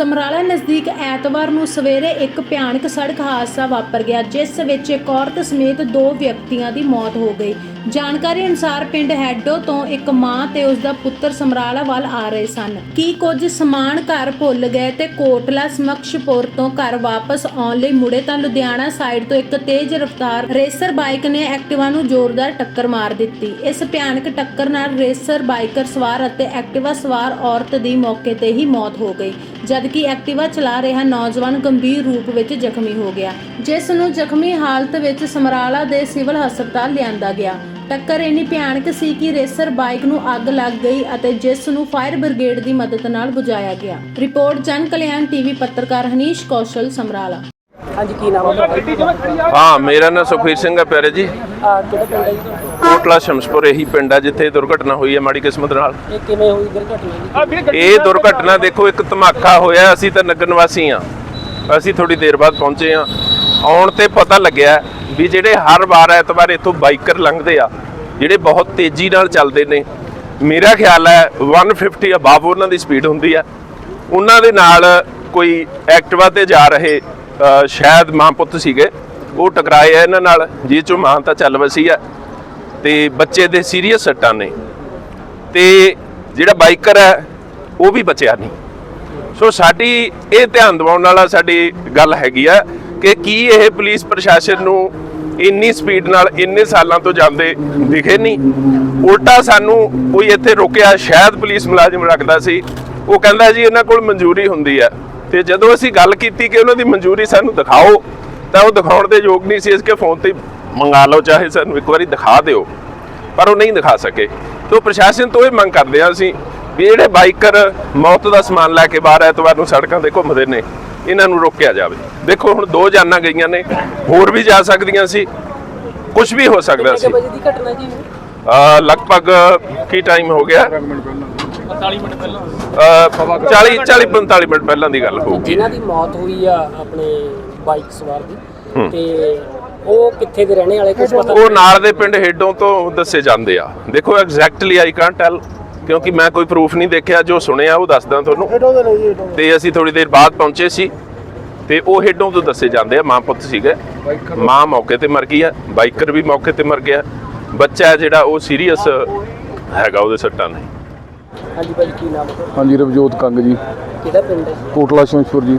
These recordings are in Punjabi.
ਸਮਰਾਲਾ ਨਜ਼ਦੀਕ ਐਤਵਾਰ ਨੂੰ ਸਵੇਰੇ ਇੱਕ ਭਿਆਨਕ ਸੜਕ ਹਾਦਸਾ ਵਾਪਰ ਗਿਆ, ਜਿਸ ਵਿੱਚ ਇੱਕ ਔਰਤ ਸਮੇਤ ਦੋ ਵਿਅਕਤੀਆਂ ਦੀ ਮੌਤ ਹੋ ਗਈ। ਜਾਣਕਾਰੀ ਅਨੁਸਾਰ ਪਿੰਡ ਹੈਡੋ ਤੋਂ ਇੱਕ ਮਾਂ ਤੇ ਉਸ ਦਾ ਪੁੱਤਰ ਸਮਰਾਲਾ ਵੱਲ ਆ ਰਹੇ ਸਨ। ਕੀ ਕੁਝ ਸਮਾਨ ਘਰ ਭੁੱਲ ਗਏ ਤੇ ਕੋਟਲਾ ਸਮਕਸ਼ਪੁਰ ਤੋਂ ਘਰ ਵਾਪਸ ਆਉਣ ਲਈ ਮੁੜੇ ਤਾਂ ਲੁਧਿਆਣਾ ਸਾਈਡ ਤੋਂ ਇੱਕ ਤੇਜ਼ ਰਫ਼ਤਾਰ ਰੇਸਰ ਬਾਈਕ ਨੇ ਐਕਟਿਵਾ ਨੂੰ ਜ਼ੋਰਦਾਰ ਟੱਕਰ ਮਾਰ ਦਿੱਤੀ। ਇਸ ਭਿਆਨਕ ਟੱਕਰ ਨਾਲ ਰੇਸਰ ਬਾਈਕਰ ਸਵਾਰ ਅਤੇ ਐਕਟਿਵਾ ਸਵਾਰ ਔਰਤ ਦੀ ਮੌਕੇ ਤੇ ਹੀ ਮੌਤ ਹੋ ਗਈ। ਜਦਕਿ ਐਕਟਿਵਾ ਚਲਾ ਰਿਹਾ ਨੌਜਵਾਨ ਗੰਭੀਰ ਰੂਪ ਵਿੱਚ ਜ਼ਖਮੀ ਹੋ ਗਿਆ ਜਿਸ ਨੂੰ ਜ਼ਖਮੀ ਹਾਲਤ ਵਿੱਚ ਸਮਰਾਲਾ ਦੇ ਸਿਵਲ ਹਸਪਤਾਲ ਲਿਆਂਦਾ ਗਿਆ। ਟੱਕਰ ਇੰਨੀ ਭਿਆਨਕ ਸੀ ਕਿ ਰੇਸਰ ਬਾਈਕ ਨੂੰ ਅੱਗ ਲੱਗ ਗਈ ਅਤੇ ਜਿਸ ਨੂੰ ਫਾਇਰ ਬ੍ਰਿਗੇਡ ਦੀ ਮਦਦ ਨਾਲ ਬੁਝਾਇਆ ਗਿਆ। ਰਿਪੋਰਟ ਜਨ ਕਲਿਆਣ ਟੀਵੀ ਪੱਤਰਕਾਰ ਹਨੀਸ਼ ਕੌਸ਼ਲ ਸਮਰਾਲਾ। ਹਾਂਜੀ ਕੀ ਨਾਮ ਹੈ ਹਾਂ ਮੇਰਾ ਨਾਮ ਸੁਖਵੀਰ ਸਿੰਘ ਹੈ ਪਿਆਰੇ ਜੀ। ਆ ਕਿਹੜਾ ਪਿੰਡ ਹੈ ਜੀ? ਕੋਟਲਾ ਸ਼ਮਸਪੁਰ ਇਹੀ ਪਿੰਡ ਹੈ ਜਿੱਥੇ ਦੁਰਘਟਨਾ ਹੋਈ ਹੈ ਮਾੜੀ ਕਿਸਮਤ ਨਾਲ। ਇਹ ਕਿਵੇਂ ਹੋਈ ਦੁਰਘਟਨਾ ਜੀ? ਇਹ ਦੁਰਘਟਨਾ ਦੇਖੋ ਇੱਕ ਧਮਾਕਾ ਹੋਇਆ ਅਸੀਂ ਤਾਂ ਨਗਰ ਨਿਵਾਸੀ ਆ ਅਸੀਂ ਥੋੜੀ ਦੇਰ ਬਾਅਦ ਪਹੁੰਚੇ ਆ ਆਉਣ ਤੇ ਪਤਾ ਲੱਗਿਆ ਵੀ ਜਿਹੜੇ ਹਰ ਵਾਰ ਐਤਵਾਰ ਇੱਥੋਂ ਬਾਈਕਰ ਲੰਘਦੇ ਆ ਜਿਹੜੇ ਬਹੁਤ ਤੇਜ਼ੀ ਨਾਲ ਚੱਲਦੇ ਨੇ। ਮੇਰਾ ਖਿਆਲ ਹੈ 150 ਅਬਾਵ ਉਹਨਾਂ ਦੀ ਸਪੀਡ ਹੁੰਦੀ ਆ। ਉਹਨਾਂ ਦੇ ਨਾਲ ਕੋਈ ਐਕਟਿਵਾ ਤੇ ਜਾ ਰਹੇ ਸ਼ਾਇਦ ਮਾਂ ਪੁੱਤ ਸੀਗੇ। ਉਹ ਟਕਰਾਏ ਆ ਇਹਨਾਂ ਨਾਲ ਜਿਹ ਚੋਂ ਮਾਂ ਤਾਂ ਚੱਲ ਵਸੀ ਆ। ਤੇ ਬੱਚੇ ਦੇ ਸੀਰੀਅਸ ਸੱਟਾਂ ਨੇ। ਤੇ ਜਿਹੜਾ ਬਾਈਕਰ ਹੈ, ਉਹ ਵੀ ਬਚਿਆ ਨਹੀਂ। ਸੋ ਸਾਡੀ ਇਹ ਧਿਆਨ ਦਿਵਾਉਣ ਵਾਲਾ ਸਾਡੀ ਗੱਲ ਹੈਗੀ ਆ ਕਿ ਕੀ ਇਹ ਪੁਲਿਸ ਪ੍ਰਸ਼ਾਸਨ ਨੂੰ ਇੰਨੀ ਸਪੀਡ ਨਾਲ ਇੰਨੇ ਸਾਲਾਂ ਤੋਂ ਜਾਂਦੇ ਦਿਖੇ ਨਹੀਂ। ਉਲਟਾ ਸਾਨੂੰ ਕੋਈ ਇੱਥੇ ਰੋਕਿਆ, ਸ਼ਾਇਦ ਪੁਲਿਸ ਮੁਲਾਜ਼ਮ ਰੱਖਦਾ ਸੀ। ਉਹ ਕਹਿੰਦਾ ਜੀ, ਇਹਨਾਂ ਕੋਲ ਮਨਜ਼ੂਰੀ ਹੁੰਦੀ ਹੈ ਤੇ ਜਦੋਂ ਅਸੀਂ ਗੱਲ ਕੀਤੀ ਕਿ ਉਹਨਾਂ ਦੀ ਮਨਜ਼ੂਰੀ ਸਾਨੂੰ ਦਿਖਾਓ, ਤਾਂ ਉਹ ਦਿਖਾਉਣ ਦੇ ਯੋਗ ਨਹੀਂ ਸੀ, ਇਸ ਕੇ ਫੋਨ ਤੇ ਮੰਗਾ ਲਓ ਚਾਹੇ ਸਾਨੂੰ ਇੱਕ ਵਾਰੀ ਦਿਖਾ ਦਿਓ ਪਰ ਉਹ ਨਹੀਂ ਦਿਖਾ ਸਕੇ। ਤੋਂ ਪ੍ਰਸ਼ਾਸਨ ਤੋਂ ਇਹ ਮੰਗ ਕਰਦੇ ਹਾਂ ਅਸੀਂ ਵੀ ਜਿਹੜੇ ਬਾਈਕਰ ਮੌਤ ਦਾ ਸਮਾਨ ਲੈ ਕੇ ਬਾਹਰ ਐਤਵਾਰ ਨੂੰ ਸੜਕਾਂ ਤੇ ਘੁੰਮਦੇ ਨੇ ਇਹਨਾਂ ਨੂੰ ਰੋਕਿਆ ਜਾਵੇ। ਦੇਖੋ ਹੁਣ ਦੋ ਜਾਨਾਂ ਗਈਆਂ ਨੇ ਹੋਰ ਵੀ ਜਾ ਸਕਦੀਆਂ ਸੀ ਕੁਝ ਵੀ ਹੋ ਸਕਦਾ ਸੀ। ਕੁ ਵਜੇ ਦੀ ਘਟਨਾ ਜੀ ਅਹ ਲਗਭਗ ਕੀ ਟਾਈਮ ਹੋ ਗਿਆ? 45 ਮਿੰਟ ਪਹਿਲਾਂ 40 40 45 ਮਿੰਟ ਪਹਿਲਾਂ ਦੀ ਗੱਲ ਹੋਊਗੀ। ਜਿਨ੍ਹਾਂ ਦੀ ਮੌਤ ਹੋਈ ਆ ਆਪਣੇ ਬਾਈਕ ਸਵਾਰ ਦੀ ਤੇ ਉਹ ਕਿੱਥੇ ਦੇ ਰਹਿਣੇ ਵਾਲੇ ਕੁਝ ਪਤਾ ਉਹ ਨਾਲ ਦੇ ਪਿੰਡ ਹੇਡੋਂ ਤੋਂ ਦੱਸੇ ਜਾਂਦੇ ਆ। ਦੇਖੋ ਐਗਜ਼ੈਕਟਲੀ ਆਈ ਕੈਨਟ ਟੈਲ ਕਿਉਂਕਿ ਮੈਂ ਕੋਈ ਪ੍ਰੂਫ ਨਹੀਂ ਦੇਖਿਆ ਜੋ ਸੁਣਿਆ ਉਹ ਦੱਸਦਾ ਤੁਹਾਨੂੰ। ਤੇ ਅਸੀਂ ਥੋੜੀ ਦੇਰ ਬਾਅਦ ਪਹੁੰਚੇ ਸੀ ਤੇ ਉਹ ਹੇਡੋਂ ਤੋਂ ਦੱਸੇ ਜਾਂਦੇ ਆ ਮਾਂ ਪੁੱਤ ਸੀਗੇ। ਮਾਂ ਮੌਕੇ ਤੇ ਮਰ ਗਈ ਆ ਬਾਈਕਰ ਵੀ ਮੌਕੇ ਤੇ ਮਰ ਗਿਆ। ਬੱਚਾ ਜਿਹੜਾ ਉਹ ਸੀਰੀਅਸ ਹੈਗਾ ਉਹਦੇ ਸੱਟਾਂ ਨੇ। ਹਾਂਜੀ ਭਾਈ ਕੀ ਨਾਮ ਹੈ? ਹਾਂਜੀ ਰਵਜੋਤ ਕੰਗ ਜੀ। ਕਿਹੜਾ ਪਿੰਡ ਹੈ? ਕੋਟਲਾ ਸ਼ਮਸ਼ਪੁਰ ਜੀ।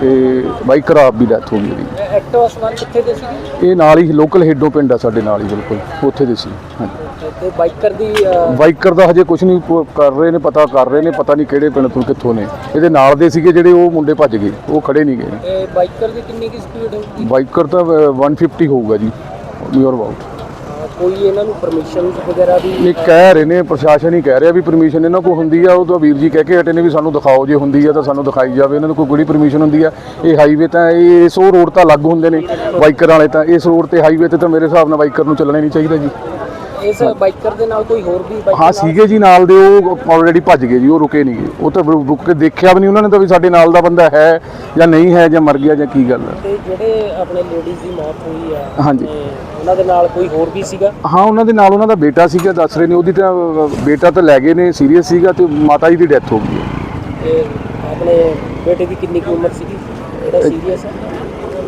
ਤੇ ਬਾਈਕ ਖਰਾਬ ਵੀ ਡੈਥ ਹੋ ਗਈ ਉਹਦੀ। ਐਕਟਿਵਾ ਸਵਾਰ ਕਿੱਥੇ ਦੇ ਸੀ? ਇਹ ਨਾਲ ਹੀ ਲੋਕਲ ਹੇਡੋ ਪਿੰਡ ਆ ਸਾਡੇ ਨਾਲ ਹੀ ਬਿਲਕੁਲ ਉੱਥੇ ਦੇ ਸੀ ਹਾਂਜੀ। ਤੇ ਬਾਈਕਰ ਦੀ ਅਹ, ਬਾਈਕਰ ਦਾ ਹਜੇ ਕੁਝ ਨਹੀਂ ਪ- ਕਰ ਰਹੇ ਨੇ ਪਤਾ ਕਰ ਰਹੇ ਨੇ ਪਤਾ ਨਹੀਂ ਕਿਹੜੇ ਪਿੰਡ ਤੋਂ ਕਿੱਥੋਂ ਨੇ। ਇਹਦੇ ਨਾਲ ਦੇ ਸੀਗੇ ਜਿਹੜੇ ਉਹ ਮੁੰਡੇ ਭੱਜ ਗਏ ਉਹ ਖੜੇ ਨਹੀਂ ਗਏ। ਇਹ ਬਾਈਕਰ ਦੀ ਕਿੰਨੀ ਕੀ ਸਪੀਡ ਹੋਊਗੀ ਬਾਈਕਰ ਤਾਂ ਅ, 150 ਹੋਊਗਾ ਜੀ ਨੀਅਰ ਅਬਾਊਟ ਕੋਈ ਇਹਨਾਂ ਨੂੰ ਪਰਮਿਸ਼ਨ ਵਗੈਰਾ ਵੀ ਇਹ ਕਹਿ ਰਹੇ ਨੇ ਪ੍ਰਸ਼ਾਸਨ ਹੀ ਕਹਿ ਰਿਹਾ ਵੀ ਪਰਮਿਸ਼ਨ ਇਹਨਾਂ ਕੋਲ ਹੁੰਦੀ ਆ ਉਹ ਤਾਂ ਵੀਰ ਜੀ ਕਹਿ ਕੇ ਹਟੇ ਨੇ ਵੀ ਸਾਨੂੰ ਦਿਖਾਓ ਜੇ ਹੁੰਦੀ ਆ ਤਾਂ ਸਾਨੂੰ ਦਿਖਾਈ ਜਾਵੇ ਇਹਨਾਂ ਨੂੰ ਕੋਈ ਕਿਹੜੀ ਪਰਮਿਸ਼ਨ ਹੁੰਦੀ ਆ? ਇਹ ਹਾਈਵੇ ਤਾਂ ਇਹ ਉਹ ਰੋਡ ਤਾਂ ਅਲੱਗ ਹੁੰਦੇ ਨੇ ਬਾਈਕਰ ਵਾਲੇ ਤਾਂ ਇਸ ਰੋਡ ਤੇ ਹਾਈਵੇ ਤੇ ਤਾਂ ਮੇਰੇ ਹਿਸਾਬ ਨਾਲ ਬਾਈਕਰ ਨੂੰ ਚੱਲਣਾ ਨਹੀਂ ਚਾਹੀਦਾ ਜੀ। ਇਸ ਬਾਈਕਰ ਦੇ ਨਾਲ ਕੋਈ ਹੋਰ ਵੀ ਬਾਈਕਰ ਹਾਂ ਸੀਗੇ ਜੀ ਨਾਲ ਦੇ ਉਹ ਆਲਰੇਡੀ ਭੱਜ ਗਏ ਜੀ ਉਹ ਰੁਕੇ ਨਹੀਂ ਉਹ ਤਾਂ ਰੁਕ ਕੇ ਦੇਖਿਆ ਵੀ ਨਹੀਂ ਉਹਨਾਂ ਨੇ ਤਾਂ ਵੀ ਸਾਡੇ ਨਾਲ ਦਾ ਬੰਦਾ ਹੈ ਜਾਂ ਨਹੀਂ ਹੈ ਜਾਂ ਮਰ ਗਿਆ ਜਾਂ ਕੀ ਗੱਲ ਹੈ ਤੇ ਜਿਹੜੇ ਆਪਣੇ ਲੇਡੀਜ਼ ਦੀ ਮੌਤ ਹੋਈ ਆ ਹਾਂਜੀ। ਉਹਨਾਂ ਦੇ ਨਾਲ ਕੋਈ ਹੋਰ ਵੀ ਸੀਗਾ? ਹਾਂ ਉਹਨਾਂ ਦੇ ਨਾਲ ਉਹਨਾਂ ਦਾ ਬੇਟਾ ਸੀਗਾ ਦੱਸ ਰਹੇ ਨੇ। ਉਹਦੀ ਤਾਂ ਬੇਟਾ ਤਾਂ ਲੈ ਗਏ ਨੇ ਸੀਰੀਅਸ ਸੀਗਾ ਤੇ ਮਾਤਾ ਜੀ ਦੀ ਡੈਥ ਹੋ ਗਈ ਹੈ। ਤੇ ਆਪਣੇ ਬੇਟੇ ਦੀ ਕਿੰਨੀ ਕੁ ਉਮਰ ਸੀਗੀ? ਜਿਹੜਾ ਸੀਰੀਅਸ ਹੈ?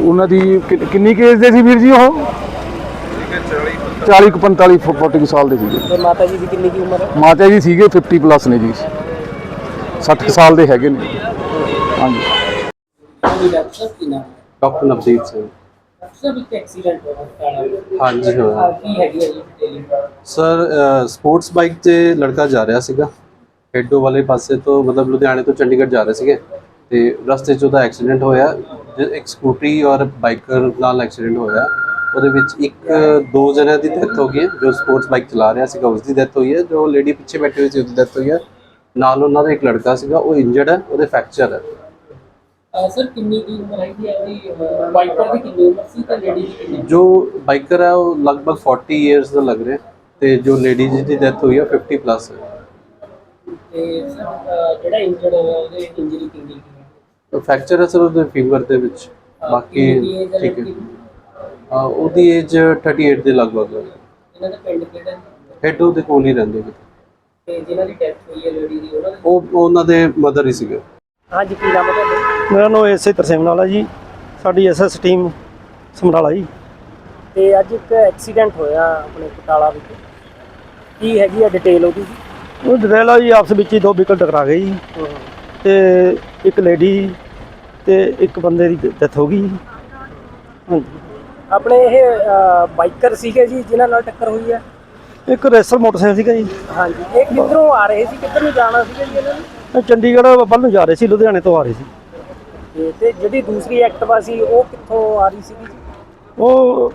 ਉਹਨਾਂ ਦੀ ਕਿ- ਕਿੰਨੀ ਕੇਸ ਦੇ ਸੀ ਵੀਰ ਜੀ ਉਹ? 40 ਕੁ 45 ਫ- 40 ਕੁ ਸਾਲ ਦੇ ਸੀਗੇ। ਤੇ ਮਾਤਾ ਜੀ ਦੀ ਕਿੰਨੀ ਕੁ ਉਮਰ ਹੈ? ਮਾਤਾ ਜੀ ਸੀਗੇ 50 ਪਲੱਸ ਨੇ ਜੀ। 60 ਕੁ ਸਾਲ ਦੇ ਹੈਗੇ ਨੇ। ਹਾਂਜੀ। ਕੀ ਨਾਮ ਡਾਕਟਰ ਨਵਦੀਪ ਸਿੰਘ। ਇੱਕ ਐਕਸੀਡੈਂਟ ਕਾਲਾ ਹਾਂਜੀ ਹਾਂ। ਕੀ ਹੈਗੀ ਹੈ ਜੀ ਡਿਟੇਲਿੰਗ ਸਰ ਸਪੋਰਟਸ ਬਾਈਕ ਤੇ ਲੜਕਾ ਜਾ ਰਿਹਾ ਸੀਗਾ। ਹੈਡੋ ਵਾਲੇ ਪਾਸੇ ਤੋਂ ਮਤਲਬ ਲੁਧਿਆਣੇ ਤੋਂ ਚੰਡੀਗੜ੍ਹ ਜਾ ਰਹੇ ਸੀਗੇ। ਤੇ ਰਸਤੇ 'ਚ ਉਹਦਾ ਐਕਸੀਡੈਂਟ ਹੋਇਆ। ਇੱਕ ਸਕੂਟਰੀ ਔਰ ਬਾਈਕਰ ਨਾਲ ਐਕਸੀਡੈਂਟ ਹੋਇਆ। ਉਹਦੇ ਵਿੱਚ ਇੱਕ ਦੋ ਜਣਿਆਂ ਦੀ ਡੈਥ ਹੋ ਗਈ ਹੈ ਜੋ ਸਪੋਰਟਸ ਬਾਈਕ ਚਲਾ ਰਿਹਾ ਸੀਗਾ ਉਸ ਦੀ ਡੈਥ ਹੋਈ ਹੈ। ਜੋ ਲੇਡੀ ਪਿੱਛੇ ਬੈਠੀ ਹੋਈ ਸੀ ਉਹਦੀ ਡੈਥ ਹੋਈ ਹੈ। ਨਾਲ ਉਹਨਾਂ ਦਾ ਇੱਕ ਲੜਕਾ ਸੀਗਾ ਉਹ ਇੰਜਰਡ ਹੈ ਉਹਦੇ ਫ੍ਰੈਕਚਰ ਹੈ। ਸਰ ਕਿੰਨੀ ਦੀ ਉਮਰ ਹੈਗੀ ਹੈ ਜੀ ਬਾਈਕਰ ਦੀ ਕਿੰਨੀ ਉਮਰ ਸੀ ਤੇ ਲੇਡੀ ਦੀ ਕਿੰਨੀ? ਜੋ ਬਾਈਕਰ ਹੈ ਉਹ ਲਗਭਗ 40 ਇਅਰਸ ਦਾ ਲੱਗ ਰਿਹਾ ਤੇ ਜੋ ਲੇਡੀ ਜੀ ਦੀ ਡੈਥ ਹੋਈ ਹੈ 50 ਪਲੱਸ ਹੈ। ਤੇ ਸਰ ਜਿਹੜਾ ਇੰਜਰਡ ਹੋਇਆ ਉਹਦੇ ਇੰਜਰੀ ਕਿੰਨੀ ਕੀ ਹੈ? ਫ੍ਰੈਕਚਰ ਹੈ ਸਰ ਉਹਦੇ ਫਿੰਗਰ ਦੇ ਵਿੱਚ। ਬਾਕੀ ਠੀਕ ਹੈ। ਦੀ? ਉਹਦੀ ਏਜ 38 ਦੇ ਲਗਭਗ ਹੈ। ਇਹਨਾਂ ਦਾ ਪਿੰਡ ਕਿਹੜਾ ਹੈ? ਹੈਡੋ ਦੇ ਕੋਲ ਹੀ ਰਹਿੰਦੇ ਨੇ। ਤੇ ਜਿਨ੍ਹਾਂ ਦੀ ਡੈਥ ਹੋਈ ਹੈ ਲੇਡੀ ਦੀ ਉਹਨਾਂ ਦਾ? ਉਹ ਉਹਨਾਂ ਦੇ ਮਦਰ ਹੀ ਸੀਗੇ। ਹਾਂਜੀ ਕੀ ਨਾਮ ਹੈ ਮੇਰਾ ਨਾਮ ਐਸਏ ਤਰਸੇਮ ਨਾਲ ਹੈ ਜੀ। ਸਾਡੀ ਐਸਐਸ ਟੀਮ ਸਮਰਾਲਾ ਜੀ। ਤੇ ਅੱਜ ਇੱਕ ਐਕਸੀਡੈਂਟ ਹੋਇਆ ਆਪਣੇ ਕਟਾਲਾ ਵਿੱਚ। ਕੀ ਹੈਗੀ ਆ ਡਿਟੇਲ ਉਹਦੀ? ਜੀ ਉਹ ਡਰੇਲਾ ਜੀ ਆਪਸ ਵਿੱਚ ਹੀ ਦੋ ਵਹੀਕਲ ਟਕਰਾ ਗਏ ਜੀ। ਤੇ ਇੱਕ ਲੇਡੀ ਤੇ ਇੱਕ ਬੰਦੇ ਦੀ ਡੈਥ ਹੋ ਗਈ ਜੀ। ਹਾਂਜੀ। ਆਪਣੇ ਇਹ ਬਾਈਕਰ ਸੀਗੇ ਜੀ ਜਿਨ੍ਹਾਂ ਨਾਲ ਟੱਕਰ ਹੋਈ ਹੈ ਇੱਕ ਰੇਸਰ ਮੋਟਰਸਾਈਕਲ ਸੀਗਾ ਜੀ। ਹਾਂਜੀ। ਇਹ ਕਿੱਧਰੋਂ ਆ ਰਹੇ ਸੀ? ਕਿੱਧਰ ਨੂੰ ਜਾਣਾ ਸੀਗਾ ਜੀ ਇਹਨਾਂ ਨੇ? ਚੰਡੀਗੜ੍ਹ ਵੱਲ ਨੂੰ ਜਾ ਰਹੇ ਸੀ ਲੁਧਿਆਣੇ ਤੋਂ ਆ ਰਹੇ ਸੀ। ਤੇ- ਤੇ ਜਿਹੜੀ ਦੂਸਰੀ ਐਕਟਿਵਾ ਸੀ ਉਹ ਕਿੱਥੋਂ ਆ ਰਹੀ ਸੀਗੀ ਜੀ? ਉਹ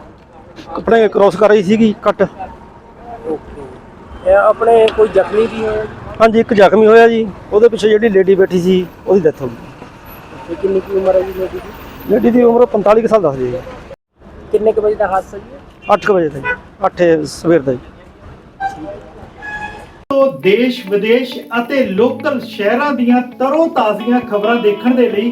ਆਪਣੇ ਕ੍ਰੋਸ ਕਰ ਰਹੀ ਸੀਗੀ ਕੱਟ ਓਕੇ ਇਹ ਆਪਣੇ ਕੋਈ ਜ਼ਖਮੀ ਵੀ ਹੋਇਆ ਜੀ? ਹਾਂਜੀ ਇੱਕ ਜ਼ਖਮੀ ਹੋਇਆ ਜੀ। ਉਹਦੇ ਪਿੱਛੇ ਜਿਹੜੀ ਲੇਡੀ ਬੈਠੀ ਸੀ ਉਹਦੀ ਡੈਥ ਹੋ ਗਈ। ਤੇ ਕਿੰਨੀ ਕੀ ਉਮਰ ਹੈ ਜੀ ਲੇਡੀ ਦੀ? ਲੇਡੀ ਦੀ ਉਮਰ 45 ਕੁ ਸਾਲ ਦੱਸਦੀ ਹੈ। ਕਿੰਨੇ ਕੁ ਵਜੇ ਦਾ ਹਾਦਸਾ ਜੀ? 8 ਵਜੇ ਦਾ ਜੀ। 8 ਸਵੇਰ ਦਾ ਜੀ। ਤੋਂ ਦੇਸ਼ ਵਿਦੇਸ਼ ਅਤੇ ਲੋਕਲ ਸ਼ਹਿਰਾਂ ਦੀਆਂ ਤਰੋ ਤਾਜ਼ੀਆਂ ਖਬਰਾਂ ਦੇਖਣ ਦੇ ਲਈ